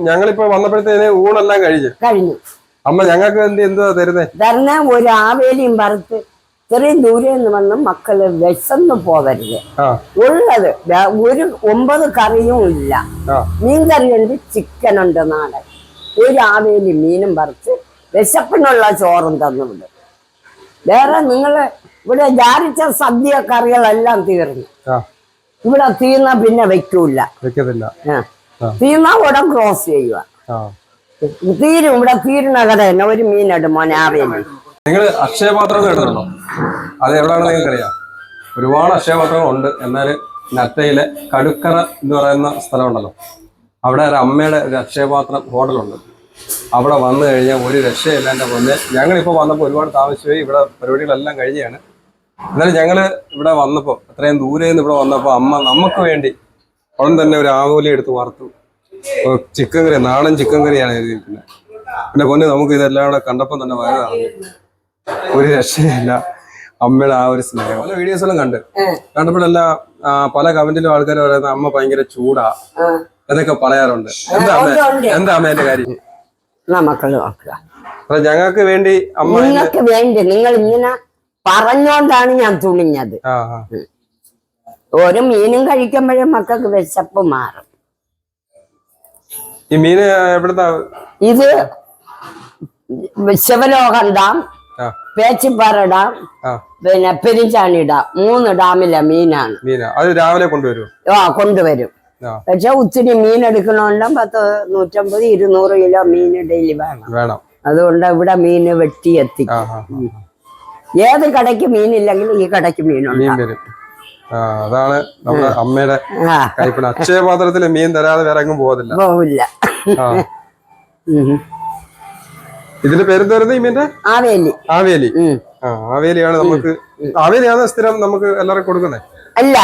ഞങ്ങളിപ്പോ വന്നപ്പോഴത്തേന് ഊണെല്ലാം കഴിച്ചു കഴിഞ്ഞു. അമ്മ ഞങ്ങൾക്ക് എന്ത് എന്താ തരുന്നേ? തരുന്ന ഒരു ആവേലിയും പറത്ത് ഇത്രയും ദൂരെ നിന്ന് വന്ന് മക്കൾ വിശന്ന് പോകരുത് ഉള്ളത് ഒരു ഒമ്പത് കറിയും ഇല്ല. ആ. മീൻ കറിയുണ്ട് ചിക്കൻ ഉണ്ട് നാടൻ ഒരു ആവേലി മീനും പറിച്ച് വിശപ്പിനുള്ള ചോറും തന്നുണ്ട്. വേറെ നിങ്ങൾ ഇവിടെ ജാരിച്ച സദ്യ കറികളെല്ലാം തീർന്നു ഇവിടെ തീർന്ന പിന്നെ വെക്കൂല വെക്കത്തില്ല. തീർന്ന ഉടൻ ക്രോസ് ചെയ്യുക. തീരും ഇവിടെ തീരുന്ന കഥ തന്നെ ഒരു മീനിടും മോനെ ആവേലി നിങ്ങൾ അക്ഷയപാത്രം കേട്ടിട്ടുണ്ടോ അത് എവിടെയാണ് നിങ്ങൾക്കറിയാം. ഒരുപാട് അക്ഷയപാത്രങ്ങൾ ഉണ്ട് എന്നാൽ നത്തയിലെ കടുക്കറ എന്ന് പറയുന്ന സ്ഥലമുണ്ടല്ലോ. അവിടെ ഒരു അമ്മയുടെ ഒരു അക്ഷയപാത്രം ഹോട്ടലുണ്ട്. അവിടെ വന്നു കഴിഞ്ഞാൽ ഒരു രക്ഷയില്ല എന്റെ പൊന്നെ. ഞങ്ങളിപ്പോൾ വന്നപ്പോൾ ഒരുപാട് താമസിച്ചുപോയി. ഇവിടെ പരിപാടികളെല്ലാം കഴിഞ്ഞാണ്. എന്നാലും ഞങ്ങൾ ഇവിടെ വന്നപ്പോൾ അത്രയും ദൂരെ നിന്ന് ഇവിടെ വന്നപ്പോൾ അമ്മ നമുക്ക് വേണ്ടി ഉടൻ തന്നെ ഒരു ആവോലി എടുത്ത് വറുത്തു ചിക്കൻ കറി നാടൻ ചിക്കൻ കറിയാണ് എഴുതിയിരിക്കുന്നത്. പിന്നെ പൊന്നെ നമുക്ക് ഇതെല്ലാം കൂടെ കണ്ടപ്പോൾ തന്നെ വയറാണ് ഒരു രക്ഷയില്ല അമ്മയുടെ ആ ഒരു സ്നേഹം. പല വീഡിയോസ് എല്ലാം കണ്ട്. കണ്ടപ്പോഴെല്ലാം പല കമന്റിലും ആൾക്കാർ പറയുന്നത് അമ്മ ഭയങ്കര ചൂടാ. എന്നൊക്കെ പറയാറുണ്ട്. എന്താ അമ്മ. എന്താ അമ്മേന്റെ കാര്യം? നോക്കുക. അപ്പൊ ഞങ്ങൾക്ക് വേണ്ടി അമ്മ നിങ്ങൾക്ക് വേണ്ടി നിങ്ങൾ ഇങ്ങനെ പറഞ്ഞോണ്ടാണ് ഞാൻ തുണിഞ്ഞത്. ആ ഒരു മീനും കഴിക്കുമ്പോഴേ മക്കൾക്ക് വിശപ്പ് മാറും. ഈ മീന് എവിടുന്നാ? ഇത് ശിവലോകം ഡാം പേച്ചിപ്പാറ ഡാം പിന്നെ പെരിഞ്ചാണി ഡാം. മൂന്ന് ഡാമിലെ മീനാണ്. മീന. അത് രാവിലെ കൊണ്ടുവരും ആ കൊണ്ടുവരും. പക്ഷെ ഒത്തിരി മീൻ എടുക്കണോണ്ടും പത്ത് നൂറ്റമ്പത് ഇരുന്നൂറ് കിലോ മീൻ ഡെയിലി വേണം. വേണം. അതുകൊണ്ട് ഇവിടെ മീൻ വെട്ടി എത്തിക്കും. ഏത് കടയ്ക്ക് മീനില്ലെങ്കിൽ ഈ കടയ്ക്ക് മീനുണ്ട്. അതാണ് നമ്മുടെ അമ്മയുടെ ആ. അക്ഷയ പാത്രത്തിലെ മീൻ തരാതെ വേറെ എങ്ങും പോകത്തില്ല. പോവില്ല. ഇതിന്റെ പേര് തരുന്നത് ഈ മീന്റെ ആവേലി. ആവേലി. ആ ആവേലിയാണ് നമുക്ക് ആവേലിയാണ് സ്ഥിരം നമുക്ക് എല്ലാവർക്കും കൊടുക്കുന്നത്. അല്ല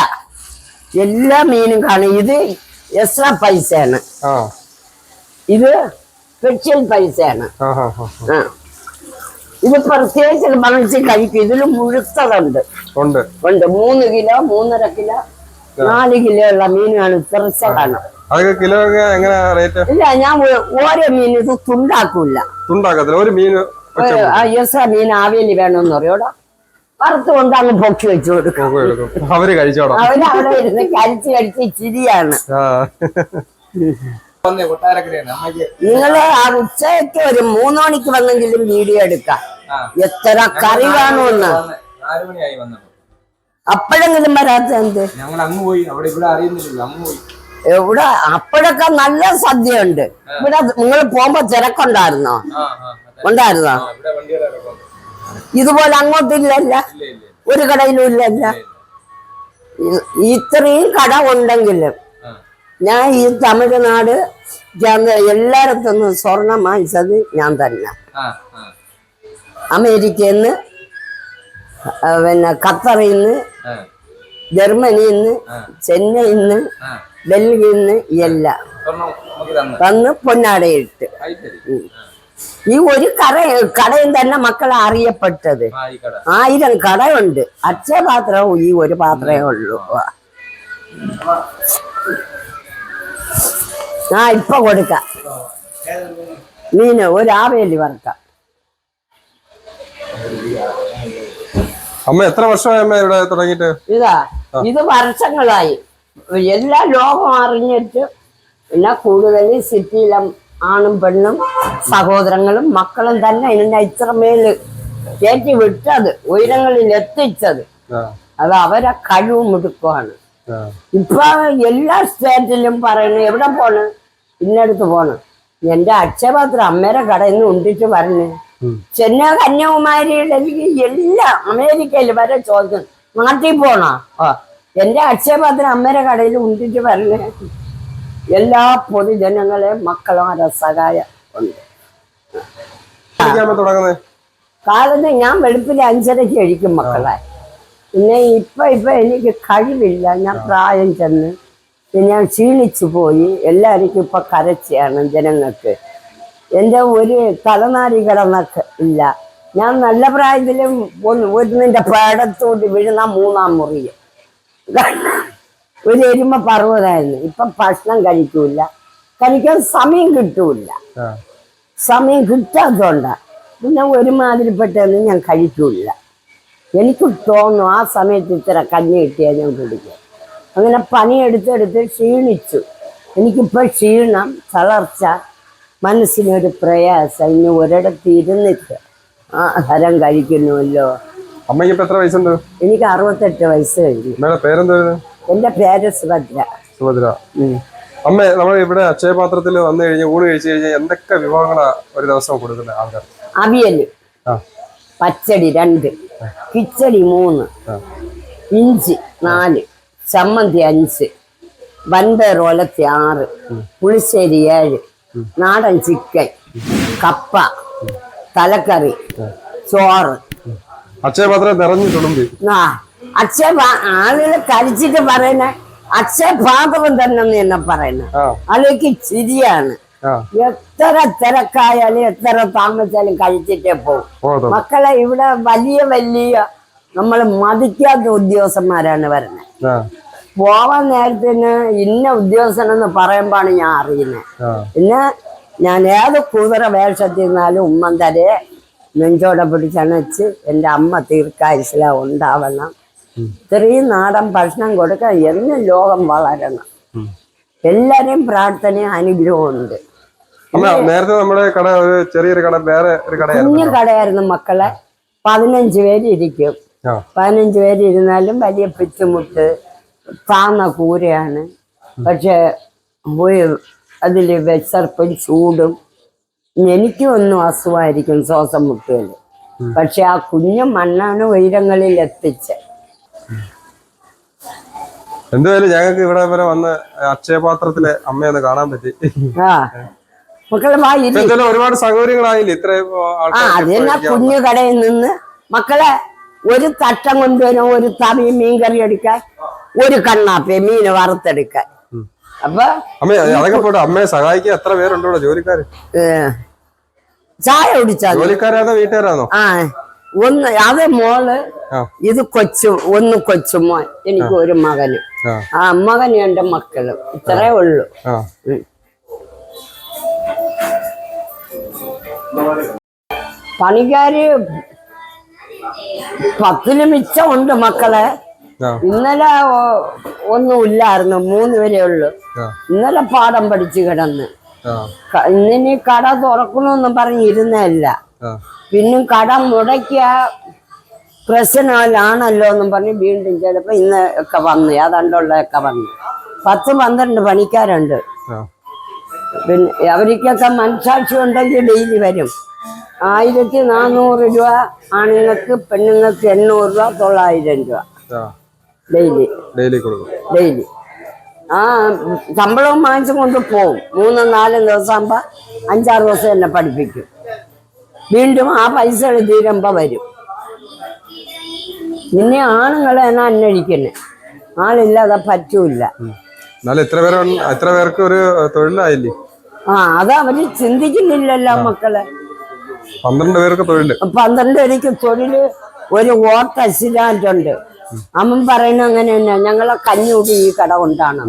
എല്ലാ മീനും കാണും. ഇത് എക്സ്ട്രാ പൈസയാണ്. ഇത് സ്പെഷ്യൽ പൈസയാണ്. ഇത് പ്രത്യേകിച്ച് മനസ്സിൽ കഴിക്കും. ഇതിൽ മുഴുത്തതുണ്ട്. ഉണ്ട്. ഉണ്ട്. മൂന്ന് കിലോ മൂന്നര കിലോ നാല് കിലോ ഉള്ള മീനാണ് തെറിച്ചതാണ് അതൊക്കെ കിലോ എങ്ങനെ റേറ്റ്? ഇല്ല ഞാൻ ഓരോ മീൻ ഇത് തുണ്ടാക്കൂല. തുണ്ടാക്കത്തില്ല. ഒരു മീൻ എക്സ്ട്രാ മീൻ ആവേലി വേണമെന്ന് പറയോടാ വറുത്ത് കൊണ്ട് അങ്ങ് പൊക്കി വെച്ചു കൊടുക്കും. അവർ കഴിച്ചോടോ അവർ അവിടെ ഇരുന്ന് കരിച്ച് കരിച്ച് ചിരിയാണ്. നിങ്ങൾ ആ ഉച്ചയ്ക്ക് ഒരു മൂന്ന് മണിക്ക് വന്നെങ്കിലും വീഡിയോ എടുക്കാം. എത്ര കറി കാണുമെന്ന്. നാല് മണിയായി വന്നപ്പോ അപ്പോഴെങ്കിലും വരാത്ത എന്ത്? ഞങ്ങൾ അങ്ങ് പോയി. അവിടെ ഇവിടെ അറിയുന്നില്ലല്ലോ. അങ്ങ് പോയി. ഇവിടെ അപ്പോഴൊക്കെ നല്ല സദ്യ ഉണ്ട് ഇവിടെ നിങ്ങൾ പോകുമ്പോ തിരക്കുണ്ടായിരുന്നോ? ഉണ്ടായിരുന്നോ. ഇതുപോലെ അങ്ങോട്ടില്ലല്ല ഒരു കടയിലും ഇല്ലല്ല ഇത്രയും കട ഉണ്ടെങ്കിലും ഞാൻ ഈ തമിഴ്നാട് എല്ലായിടത്തുനിന്നും സ്വർണം വാങ്ങിച്ചത് ഞാൻ തന്നെ. അമേരിക്കയിൽ നിന്ന് പിന്നെ ഖത്തറിൽ നിന്ന് ജർമ്മനിയിൽ നിന്ന് ചെന്നൈയിൽ നിന്ന് ഡൽഹിയിൽ നിന്ന് എല്ലാം വന്ന് പൊന്നാടയിട്ട്. ഈ ഒരു കട കടയും തന്നെ മക്കളെ അറിയപ്പെട്ടത്. ആയിരം കടയുണ്ട്. അച്ഛപാത്രവും ഈ ഒരു പാത്രമേ ഉള്ളൂ. ആ ഇപ്പൊ കൊടുക്കാം. മീന് ഒരു ആവേലി വറുക്കാം. അമ്മ എത്ര വർഷമായി അമ്മ ഇവിടെ തുടങ്ങിയിട്ട്? ഇതാ ഇത് വർഷങ്ങളായി. എല്ലാ ലോകം അറിഞ്ഞിട്ട് പിന്നെ കൂടുതൽ സിറ്റിയിലെ ആണും പെണ്ണും സഹോദരങ്ങളും മക്കളും തന്നെ അതിനെ ഇത്രമേൽ കയറ്റി വിട്ടത് ഉയരങ്ങളിൽ എത്തിച്ചത്. അത് അവരെ കഴിവ് മുടുക്കുവാണ് ഇപ്പൊ എല്ലാ സ്റ്റേറ്റിലും പറയുന്നു എവിടെ പോണ്? ഇന്നടുത്ത് പോണ്. എന്റെ അക്ഷയപാത്രം അമ്മേരെ കടയിൽ നിന്ന് ഉണ്ടിട്ട് പറഞ്ഞു ഉം. ചെന്നൈ കന്യാകുമാരിയുടെ ഡൽഹി എല്ലാം അമേരിക്കയിൽ വരെ ചോദിക്കും നാട്ടിൽ പോണോ? ഓ എന്റെ അക്ഷയപാത്രം അമ്മേരെ കടയിൽ ഉണ്ടിട്ട് പറഞ്ഞു എല്ലാ പൊതുജനങ്ങളെ മക്കളുമാരെ സഹായം ഉണ്ട്? കാലത്ത് ഞാൻ വെളുപ്പിൽ അഞ്ചരയ്ക്ക് കഴിക്കും മക്കളെ. പിന്നെ ഇപ്പൊ ഇപ്പൊ എനിക്ക് കഴിവില്ല. ഞാൻ പ്രായം ചെന്ന് പിന്നെ ഞാൻ ക്ഷീണിച്ചു പോയി. എല്ലാവർക്കും ഇപ്പൊ കരച്ചാണ് ജനങ്ങൾക്ക്. എന്റെ ഒരു തലനാരി കിടന്നൊക്കെ ഇല്ല. ഞാൻ നല്ല പ്രായത്തിലും ഒരുന്നിന്റെ പേടത്തോട്ട് വീഴുന്ന മൂന്നാം മുറിയും ഒരു എരുമ പർവതായിരുന്നു. ഇപ്പം ഭക്ഷണം കഴിക്കൂല കഴിക്കാൻ സമയം കിട്ടൂല സമയം കിട്ടാത്തതുകൊണ്ടാ പിന്നെ ഒരുമാതിരിപ്പെട്ടതൊന്നും ഞാൻ കഴിക്കൂല എനിക്ക് തോന്നും ആ സമയത്ത് ഇത്ര കഞ്ഞി കിട്ടിയാൽ ഞാൻ കുടിക്കും. അങ്ങനെ പണിയെടുത്തെടുത്ത് ക്ഷീണിച്ചു. എനിക്കിപ്പോൾ ക്ഷീണം തളർച്ച മനസ്സിനൊരു പ്രയാസം. ഇനി ഒരിടത്ത് ഇരുന്നിട്ട് ആഹാരം കഴിക്കുന്നുവല്ലോ. അമ്മയ്ക്ക് ഇപ്പൊ എത്ര വയസ്സുണ്ട്? എനിക്ക് അറുപത്തെട്ട് വയസ്സ് കഴിഞ്ഞു. അമ്മയുടെ പേരെന്തായിരുന്നു എന്റെ പേര് സുഭദ്ര. സുഭദ്ര. അമ്മ നമ്മൾ ഇവിടെ അക്ഷയപാത്രത്തിൽ വന്നു കഴിഞ്ഞ് ഊണ് കഴിച്ചു കഴിഞ്ഞാൽ എന്തൊക്കെ വിഭവങ്ങളാ ഒരു ദിവസം കൊടുക്കുന്നത് ആൾക്കാർ അവിയൽ ആ. പച്ചടി രണ്ട് കിച്ചടി മൂന്ന്. ഇഞ്ചി നാല് ചമ്മന്തി അഞ്ച് വൻപയർ ഒലത്തി ആറ് പുളിശ്ശേരി ഏഴ് നാടൻ ചിക്കൻ കപ്പ തലക്കറി ചോറ്. അക്ഷയപാത്രം നിറഞ്ഞു തുളുമ്പി ആ അച്ഛൻ ആളുകൾ കഴിച്ചിട്ട് പറയുന്ന അച്ഛൻ ഭാഗവം തന്നെ എന്നെ പറയുന്നത് അതിലേക്ക് ചിരിയാണ്. എത്ര തിരക്കായാലും എത്ര താമസിച്ചാലും കഴിച്ചിട്ടേ പോകും മക്കളെ ഇവിടെ വലിയ വലിയ നമ്മൾ മതിക്കാത്ത ഉദ്യോഗസ്ഥന്മാരാണ് വരുന്നത് പോവാൻ നേരത്തിന് ഇന്ന ഉദ്യോഗസ്ഥനെന്ന് പറയുമ്പോഴാണ് ഞാൻ അറിയുന്നത്. പിന്നെ ഞാൻ ഏത് കൂതറ വേഷത്തിൽ നിന്നാലും ഉമ്മൻ തരെ നെഞ്ചോടെ പിടിച്ചണച്ച് എന്റെ അമ്മ തീർക്കാശില ഉണ്ടാവണം. ഇത്രയും നാടൻ ഭക്ഷണം കൊടുക്കാൻ എന്ന് ലോകം വളരണം. എല്ലാരെയും പ്രാർത്ഥനയും അനുഗ്രഹമുണ്ട് നേരത്തെ നമ്മുടെ കട ഒരു ചെറിയൊരു കട വേറെ ഒരു കടയായിരുന്നു. കുഞ്ഞു കടയായിരുന്നു മക്കളെ. പതിനഞ്ച് പേര് ഇരിക്കും. പതിനഞ്ച് പേര് ഇരുന്നാലും വലിയ പിച്ചുമുട്ട്. താന്ന കൂരയാണ് പക്ഷെ അതിൽ വിശർപ്പും ചൂടും. എനിക്കും ഒന്നും അസുഖമായിരിക്കും ശ്വാസം മുട്ടുകൾ പക്ഷെ ആ കുഞ്ഞു മണ്ണാണ് ഉയരങ്ങളിൽ എത്തിച്ച്. എന്തായാലും ഞങ്ങൾക്ക് ഇവിടെ വരെ വന്ന് അക്ഷയപാത്രത്തിലെ അമ്മയൊന്ന് കാണാൻ പറ്റി. ആ. മക്കളെ ഒരുപാട് സൗകര്യങ്ങളായില്ലേ? ഇത്രയും ആ ആൾക്കാർ അത് കുഞ്ഞു കടയിൽ നിന്ന് മക്കളെ ഒരു തട്ടം കൊണ്ടുവരും ഒരു തവി മീൻ കറി എടുക്കാൻ? ഒരു കണ്ണാപ്പി മീന് വറുത്തെടുക്കാൻ. അപ്പൊ അതൊക്കെ പോട്ടെ. അമ്മയെ സഹായിക്കാൻ എത്ര പേരുണ്ടോ ഇവിടെ ജോലിക്കാര്? ചായ കുടിച്ചാൽ ജോലിക്കാരാണോ വീട്ടുകാരാണോ ആ ഒന്ന് അത് മോൾ ഇത് കൊച്ചു ഒന്ന് കൊച്ചുമോൻ എനിക്ക് ഒരു മകന്. ആ. മകന് എന്റെ മക്കൾ. ഇത്രേ ഉള്ളൂ. പണിക്കാര് പത്തിന് മിച്ചമുണ്ട് മക്കളെ. ഇന്നലെ ഒന്നും ഒന്നുമില്ലായിരുന്നു മൂന്ന് വരെ ഉള്ളു. ഇന്നലെ പാഠം പഠിച്ചു കിടന്ന്. ഇന്നിനി കട തുറക്കണമെന്നും പറഞ്ഞിരുന്നല്ല പിന്നെ പിന്നും കട മുടക്കിയ പ്രശ്നമല്ലാണല്ലോ എന്നും പറഞ്ഞ് വീണ്ടും ചിലപ്പോ ഇന്ന് ഒക്കെ വന്ന് ഏതാണ്ടുള്ളതൊക്കെ വന്ന്. പത്ത് പന്ത്രണ്ട് പണിക്കാരുണ്ട്. പിന്നെ അവർക്കൊക്കെ മനസാക്ഷി ഉണ്ടെങ്കിൽ ഡെയിലി വരും. ആയിരത്തി നാനൂറ് രൂപ ആണുങ്ങൾക്ക് പെണ്ണുങ്ങൾക്ക് എണ്ണൂറ് രൂപ തൊള്ളായിരം രൂപ. ഡെയിലി. ഡെയിലി കൊടുക്കും. ഡെയിലി. ആ ശമ്പളവും വാങ്ങിച്ചു കൊണ്ട് പോവും. മൂന്നും നാലും ദിവസം ആകുമ്പോൾ അഞ്ചാറ് ദിവസം എന്നെ പഠിപ്പിക്കും. വീണ്ടും ആ പൈസകൾ തീരുമ്പോൾ വരും. പിന്നെ ആണുങ്ങളെ എന്നാ അന്വേഷിക്കുന്നത് ആളില്ലാതെ പറ്റൂല. എത്ര എത്ര പേർക്ക് ഒരു തൊഴിലായില്ലേ? ആ അത് അവർ ചിന്തിക്കുന്നില്ലല്ലോ മക്കളെ. പന്ത്രണ്ട് പേർക്ക് തൊഴിൽ. പന്ത്രണ്ട് പേർക്ക് തൊഴിൽ ഒരു ഓട്ട അസിഡന്റ് ഉണ്ട്. അമ്മൻ പറയുന്ന അങ്ങനെ തന്നെ. ഞങ്ങളെ കഞ്ഞൂടി ഈ കട കൊണ്ടാണ്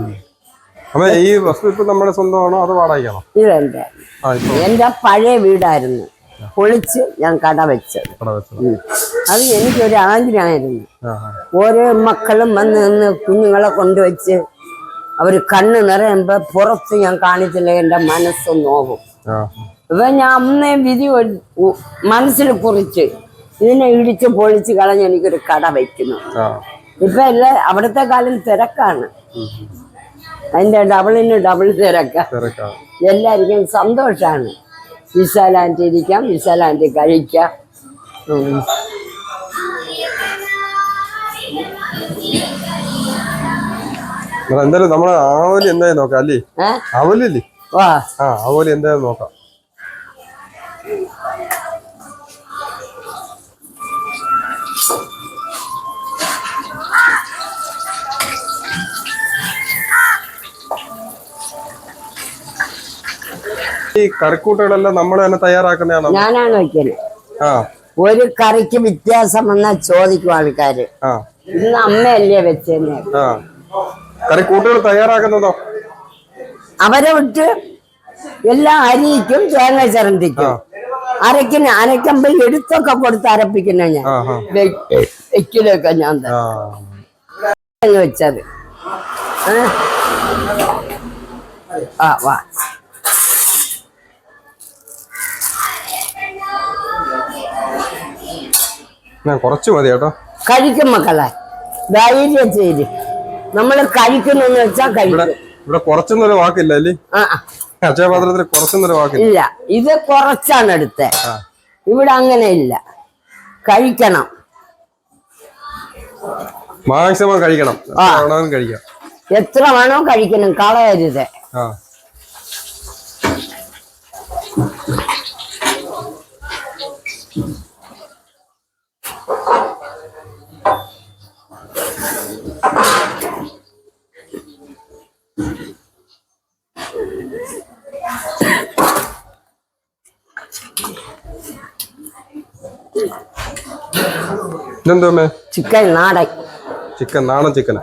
അമ്മ ഈ വസ്തു ഇപ്പൊ നമ്മുടെ സ്വന്തമാണോ അത് വാടകയാണോ ഇതെന്റെ എന്റെ പഴയ വീടായിരുന്നു. പൊളിച്ച് ഞാൻ കട വെച്ചത്. അത് എനിക്കൊരു ആഗ്രഹമായിരുന്നു. ഓരോ മക്കളും വന്ന് നിന്ന് കുഞ്ഞുങ്ങളെ കൊണ്ടുവച്ച് അവർ കണ്ണ് നിറയുമ്പോ പുറത്ത് ഞാൻ കാണിച്ചില്ല എന്റെ മനസ്സ് നോവും. ഇപ്പൊ ഞാൻ അമ്മയും വിധി മനസ്സിൽ കുറിച്ച് ഇതിനെ ഇടിച്ച് പൊളിച്ച് കളഞ്ഞ് എനിക്കൊരു കട വയ്ക്കുന്നു. ഇപ്പൊ എല്ലാ അവിടുത്തെ കാലം തിരക്കാണ്. അതിന്റെ ഡബിളിന് ഡബിൾ തിരക്ക. തിരക്കാണ് എല്ലാവർക്കും സന്തോഷാണ്. വിശാലാന്റി ഇരിക്കാം വിശാലാന്റി കഴിക്കാം. എന്തായാലും നമ്മളെ ആവലി എന്തായാലും നോക്കാം അല്ലേ? അവലില്ലേ ആ ആവലി എന്തായാലും നോക്കാം. ഈ കറിക്കൂട്ടുകളെല്ലാം നമ്മൾ തന്നെ തയ്യാറാക്കുന്നതാണോ? ഞാനാണ് വയ്ക്കുന്നത് ആ. ഒരു കറിക്ക് വ്യത്യാസം വന്നാൽ ചോദിക്കും ആൾക്കാര്. ആ. ഇന്ന് അമ്മയല്ലേ വെച്ചെന്ന്. ആ. കറിക്കൂട്ടുകൾ തയ്യാറാക്കുന്നതോ? അവരെ വിട്ട് എല്ലാം അരിക്കും തേങ്ങ ചിരണ്ടിക്കും. അരക്കുന്ന അരക്കുമ്പോ എടുത്തൊക്കെ കൊടുത്ത് അരപ്പിക്കുന്ന ഞാൻ. വെക്കിലൊക്കെ ഞാൻ വെച്ചത്. ആ വാ. ഞാൻ കുറച്ച് മതി കേട്ടോ. കഴിക്കും മക്കളെ. ധൈര്യം ചെയ്ത്. നമ്മൾ കഴിക്കുന്നെന്ന് വെച്ചാ കഴിക്കും. ഇവിടെ കുറച്ചൊന്നൊരു വാക്കില്ല അല്ലേ? ആ. അക്ഷയപാത്രത്തിൽ കുറച്ചൊന്നൊരു വാക്കില്ല ഇല്ല? ഇത് കുറച്ചാണ് എടുത്ത. ഇവിടെ അങ്ങനെ ഇല്ല. കഴിക്കണം. മാക്സിമം കഴിക്കണം. ആ. വേണമെങ്കിലും കഴിക്കാം. എത്ര വേണോ കഴിക്കണം കളയരുത്. ആ. ഇതെന്തോ അമ്മേ ചിക്കൻ നാടൻ. ചിക്കൻ നാടൻ ചിക്കൻ.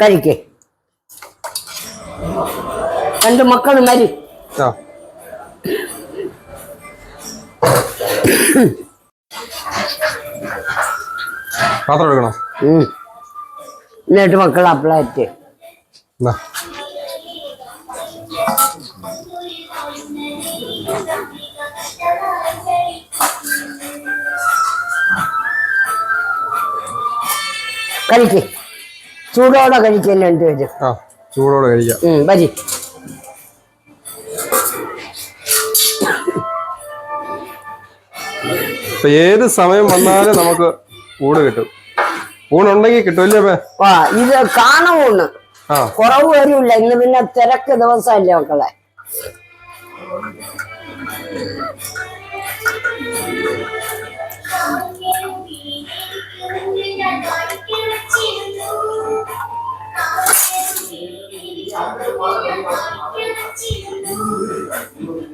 കഴിക്കേ. രണ്ട് മക്കളും മരി ആ. പാത്രം എടുക്കണോ. എന്നിട്ട് മക്കൾ അപ്ലാറ്റ് എന്നാ കഴിക്ക്. ചൂടോടെ കഴിക്കല്ലേ രണ്ടുപേരും ആ ചൂടോടെ കഴിക്കാം. ഉം, വരി ഇപ്പൊ ഏത് സമയം വന്നാലും നമുക്ക് ഊണ് കിട്ടും. ഊണുണ്ടെങ്കിൽ കിട്ടുമല്ലേ ആ ഇത് കാണൂണ് ഊണ്. കുറവ് വരില്ല. ഇന്ന് പിന്നെ തിരക്ക് ദിവസമല്ലേ മക്കളെ?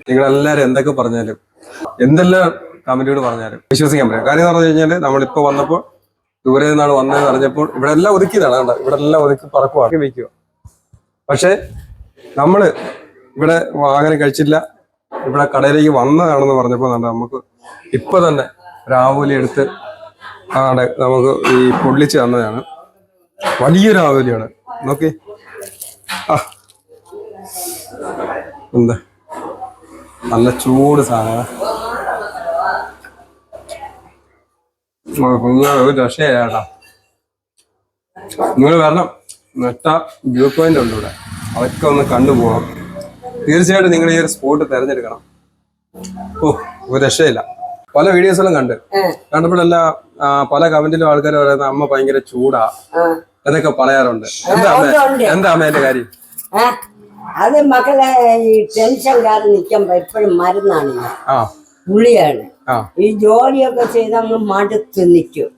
നിങ്ങളെല്ലാരും എന്തൊക്കെ പറഞ്ഞാലും എന്തെല്ലാം കമന്റിയോട് പറഞ്ഞാലും വിശ്വസിക്കാൻ പറ്റും. കാര്യം എന്ന് പറഞ്ഞു കഴിഞ്ഞാൽ നമ്മളിപ്പോ വന്നപ്പോൾ ദൂരെ നിന്നാണ് വന്നതെന്ന് അറിഞ്ഞപ്പോൾ ഇവിടെ എല്ലാം ഒതുക്കിയതാണ് കണ്ടോ ഇവിടെ എല്ലാം ഒതുക്കി പറക്കുവാക്കി വെക്കുക പക്ഷെ നമ്മൾ ഇവിടെ വാഹനം കഴിച്ചില്ല. ഇവിടെ കടയിലേക്ക് വന്നതാണെന്ന് പറഞ്ഞപ്പോൾ നമുക്ക് ഇപ്പൊ തന്നെ രാവിലെ എടുത്ത് ആണ് നമുക്ക് ഈ പൊള്ളിച്ച് തന്നതാണ്. വലിയൊരു ആവലിയാണ്. നോക്കി. ആ. എന്താ? നല്ല ചൂട് സാധനം. രക്ഷയാട്ടാ നിങ്ങൾ വരണം. നെട്ട വ്യൂ പോയിന്റ് ഉണ്ട് ഇവിടെ. അതൊക്കെ ഒന്ന് കണ്ടുപോകാം തീർച്ചയായിട്ടും നിങ്ങൾ ഈ ഒരു സ്പോട്ട് തിരഞ്ഞെടുക്കണം. ഓ ഒരു രക്ഷയില്ല. പല വീഡിയോസിലും കണ്ട്. കണ്ടപ്പോഴെല്ലാം പല കമന്റിലും ആൾക്കാർ പറയുന്ന അമ്മ ഭയങ്കര ചൂടാ. എന്നൊക്കെ പറയാറുണ്ട്. എന്താ. എന്താ അമ്മ കാര്യം? അത് മക്കളെ ഈ ടെൻഷൻ കാരണം നിൽക്കുമ്പോ എപ്പോഴും മരുന്നാണ് പുള്ളിയാണ് ഈ ജോലിയൊക്കെ ചെയ്ത് അങ്ങ് മടുത്ത് നിൽക്കും.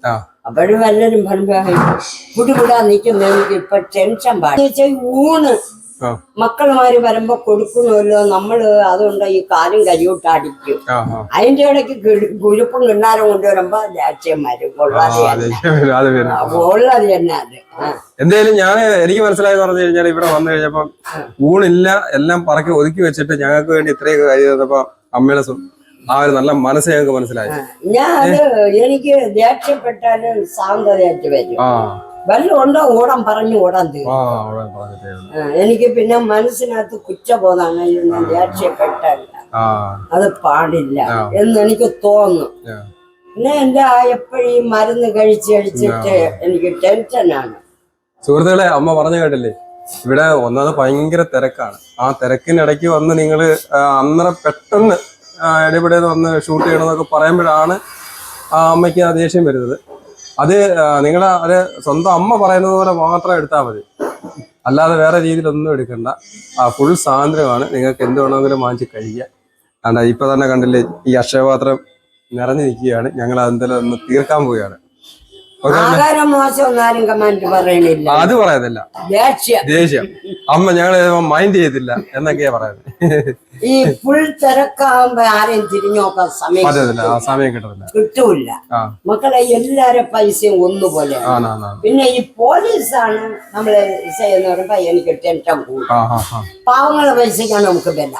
അപ്പോഴും വല്ലരും പറയുമ്പോ പുടിപുടാ നിൽക്കുന്ന എനിക്ക് ഇപ്പൊ ടെൻഷൻ പാടി ഊണ് മക്കളുമാര് വരുമ്പോ കൊടുക്കണമല്ലോ നമ്മൾ അതുകൊണ്ട് ഈ കാലും കരിയോട്ട് അടിക്കും. അതിന്റെ ഇടയ്ക്ക് കുരുപ്പും കിണ്ണാരും കൊണ്ടുവരുമ്പോ രാഷ്ട്രീയന്മാര് കൊള്ളാതെ തന്നെ. അത്. എന്തായാലും ഞാൻ എനിക്ക് മനസ്സിലായെന്ന് പറഞ്ഞു കഴിഞ്ഞാൽ ഇവിടെ വന്നു കഴിഞ്ഞപ്പോ ഊണില്ല എല്ലാം പറക്കി ഒതുക്കി വെച്ചിട്ട് ഞങ്ങൾക്ക് വേണ്ടി ഇത്രയൊക്കെ കാര്യം തന്നപ്പോ അമ്മയുടെ ആ ഒരു നല്ല മനസ്സ് ഞങ്ങൾക്ക് മനസ്സിലായി. ഞാൻ എനിക്ക് ദേഷ്യപ്പെട്ടാലും ശാന്തതയായിട്ട് വരും. ഉണ്ടോ ഓടാൻ പറഞ്ഞു ഓടാൻ തീരും. എനിക്ക് പിന്നെ മനസ്സിനകത്ത് കുറ്റബോധമാണ്. ഞാൻ ദേഷ്യപ്പെട്ടല്ല അത് പാടില്ല എന്ന് എനിക്ക് തോന്നും. പിന്നെ എന്റെ എപ്പോഴും മരുന്ന് കഴിച്ച് കഴിച്ചിട്ട് എനിക്ക് ടെൻഷനാണ് സുഹൃത്തുക്കളെ അമ്മ പറഞ്ഞു കേട്ടില്ലേ? ഇവിടെ ഒന്നാമത് ഭയങ്കര തിരക്കാണ്. ആ തിരക്കിനിടയ്ക്ക് വന്ന് നിങ്ങൾ അന്നേരം പെട്ടെന്ന് ഇടപെടുന്ന് വന്ന് ഷൂട്ട് ചെയ്യണമെന്നൊക്കെ പറയുമ്പോഴാണ് ആ അമ്മയ്ക്ക് ആ ദേഷ്യം വരുന്നത്. അത് നിങ്ങൾ അത് സ്വന്തം അമ്മ പറയുന്നത് പോലെ മാത്രം എടുത്താൽ മതി. അല്ലാതെ വേറെ രീതിയിലൊന്നും എടുക്കണ്ട. ആ ഫുൾ സാന്ദ്രമാണ് നിങ്ങൾക്ക് എന്ത് വേണമെങ്കിലും വാങ്ങിച്ച് കഴിക്കുക കണ്ട ഇപ്പൊ തന്നെ കണ്ടില്ലേ ഈ അക്ഷയപാത്രം നിറഞ്ഞു നിൽക്കുകയാണ്. ഞങ്ങൾ അതെന്തെങ്കിലും ഒന്ന് തീർക്കാൻ പോവുകയാണ്. ആഹാരം മോശം ആരും കമാൻഡ് പറയണില്ല. അത് പറയത്തില്ല ദേഷ്യം. ദേഷ്യം. അമ്മ ഞങ്ങൾ മൈൻഡ് ചെയ്തില്ല എന്നൊക്കെയാ പറയുന്നത് ഈ ഫുൾ തിരക്കാവുമ്പോ ആരെയും തിരിഞ്ഞു നോക്കാൻ സമയം സമയം കിട്ടത്തില്ല. കിട്ടൂല. മക്കളെ എല്ലാരെ പൈസയും ഒന്നുപോലെ. പിന്നെ ഈ പോലീസാണ് നമ്മളെ ചെയ്യുന്ന പറയുമ്പോ എനിക്ക് ടെൻഷൻ കൂടും. പാവങ്ങളെ പൈസക്കാണ് നമുക്ക് വില.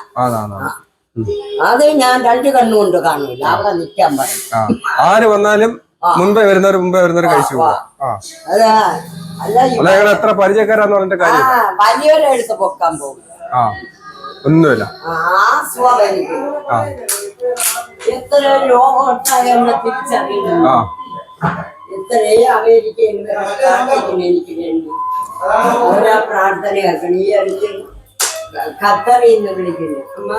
അത് ഞാൻ രണ്ട് കണ്ണുകൊണ്ട് കാണൂല. അവിടെ നിൽക്കാൻ പറയും. ആര് വന്നാലും മുൻപേ വരുന്നവർ മുമ്പേ വരുന്നവർ കഴിച്ചു അല്ല ഞങ്ങൾ എത്ര പരിചയക്കാരാന്ന് പറഞ്ഞിട്ട് കാര്യം വലിയവരെ എടുത്ത് പൊക്കാൻ പോകും. ആ. ഒന്നുമില്ല. എത്ര തിരിച്ചറിയുന്നു ഇത്രയും അമേരിക്കയിൽ എനിക്ക് വേണ്ടി. ഓരോ ഈ അടുത്ത് ഖത്തറിൽ നിന്ന് വിളിക്കുന്നു. അമ്മ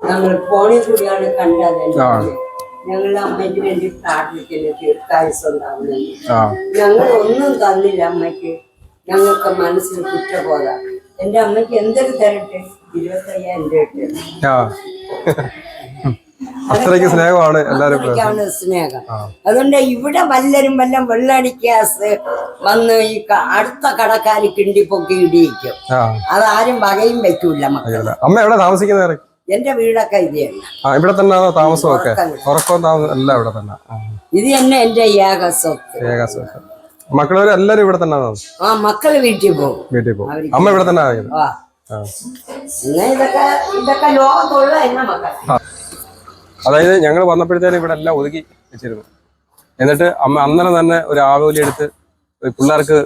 നമ്മൾ ഫോണിൽ കൂടിയാണ് കണ്ടത്. ഞങ്ങൾ അമ്മയ്ക്ക് വേണ്ടി പ്രാർത്ഥിക്കുന്നു ദീർഘായുസ് ഞങ്ങൾ ഒന്നും തന്നില്ല അമ്മയ്ക്ക്. ഞങ്ങൾക്ക് മനസ്സിൽ കുറ്റബോധ. എന്റെ അമ്മയ്ക്ക് എന്തൊരു തരട്ടെ? ഇരുപത്തയ്യായിരം രൂപ അത്രയ്ക്ക് സ്നേഹമാണ് എല്ലാവരും. സ്നേഹം. അതുകൊണ്ട് ഇവിടെ വല്ലരും വല്ല വെള്ളടിക്കാസ് വന്ന് ഈ അടുത്ത കടക്കാരി കിണ്ടി പൊക്കി ഇടിയിക്കും അതാരും വകയും വെക്കൂല അമ്മ എവിടെ താമസിക്കുന്നത് എന്റെ വീടൊക്കെ ഇത് തന്നെ. ഇവിടെ തന്നെ താമസമൊക്കെ? ഉറക്കവും താമസം എല്ലാം ഇവിടെ തന്നെ. ഇത് തന്നെ എന്റെ ഏകസ്വത്ത്. മക്കളവര് എല്ലാരും ഇവിടെ തന്നെ ആ മക്കൾ വീട്ടിൽ പോകും. വീട്ടിൽ പോകും. അമ്മ ഇവിടെ തന്നെ ആ. ആ. പിന്നെ ഇതൊക്കെ ഇതൊക്കെ ലോകത്തുള്ള എന്നെ മക്കൾ അതായത് ഞങ്ങൾ വന്നപ്പോഴത്തേനും ഇവിടെ എല്ലാം ഒതുക്കി വെച്ചിരുന്നു. എന്നിട്ട് അമ്മ അന്നേരം തന്നെ ഒരു ആവോലി എടുത്ത് പിള്ളേർക്ക്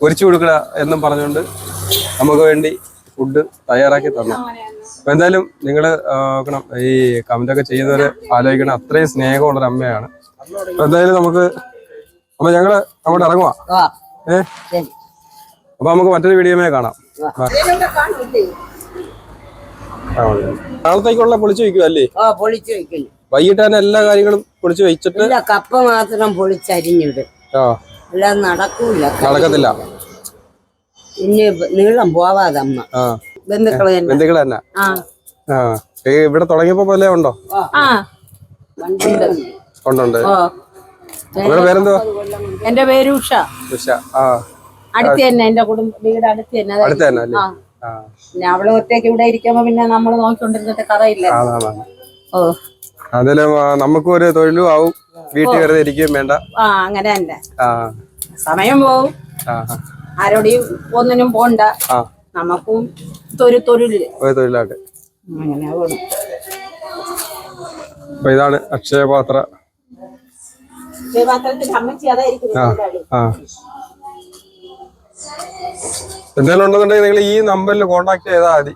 പൊരിച്ചു കൊടുക്കുക എന്നും പറഞ്ഞുകൊണ്ട് നമുക്ക് വേണ്ടി ഫുഡ് തയ്യാറാക്കി തന്നു. അപ്പൊ എന്തായാലും നിങ്ങൾ നോക്കണം. ഈ കമന്റ് ഒക്കെ ചെയ്യുന്നവരെ ആലോചിക്കണം. അത്രയും സ്നേഹമുള്ള ഒരു അമ്മയാണ്. അപ്പൊ എന്തായാലും നമുക്ക് അപ്പൊ ഞങ്ങൾ അങ്ങോട്ട് ഇറങ്ങുവാ. ഏ? അപ്പൊ നമുക്ക് മറ്റൊരു വീഡിയോമേ കാണാം. നാളത്തേക്കുള്ള പൊളിച്ചു വെക്കുക അല്ലേ? പൊളിച്ചു വൈകിട്ട് തന്നെ എല്ലാ കാര്യങ്ങളും പൊളിച്ചു വെച്ചിട്ട് കപ്പ മാത്രം പൊളിച്ചരിഞ്ഞിടും. ആ. അല്ലാതെ നടക്കൂല. നടക്കത്തില്ല. ഇനി നീളം പോവാതെ അമ്മ. ബന്ധുക്കൾ തന്നെ. ഇവിടെ തുടങ്ങിയപ്പോ പോലെ ഉണ്ടോ? ഉണ്ടുണ്ട്. എന്റെ പേര് ഉഷ. ഉഷ. ആ. അടുത്ത് തന്നെ എന്റെ കുടുംബ വീട് അടുത്ത് തന്നെ. അടുത്ത് തന്നെ അല്ലേ? പിന്നെ അവൾ ഒറ്റയ്ക്ക് ഇവിടെ ഇരിക്കുമ്പോ പിന്നെ നമ്മൾ നോക്കിക്കൊണ്ടിരുന്നിട്ട് കഥയില്ല. അതാണ് ഓ. അതിലും ആ, നമുക്കും ഒരു തൊഴിലും ആവും. വീട്ടിൽ വെറുതെ ഇരിക്കുകയും വേണ്ട. ആ അങ്ങനെ തന്നെ. ആ. സമയം പോവും. ആരോടെയും ഒന്നിനും പോണ്ട. നമുക്കും തൊരു തൊഴിലില്ല ഒരു തൊഴിലായിട്ട് അങ്ങനെ പോണം. അപ്പൊ ഇതാണ് അക്ഷയപാത്ര. എന്തെങ്കിലും ഉണ്ടെന്നുണ്ടെങ്കിൽ നിങ്ങൾ ഈ നമ്പറിൽ കോണ്ടാക്ട് ചെയ്താൽ മതി.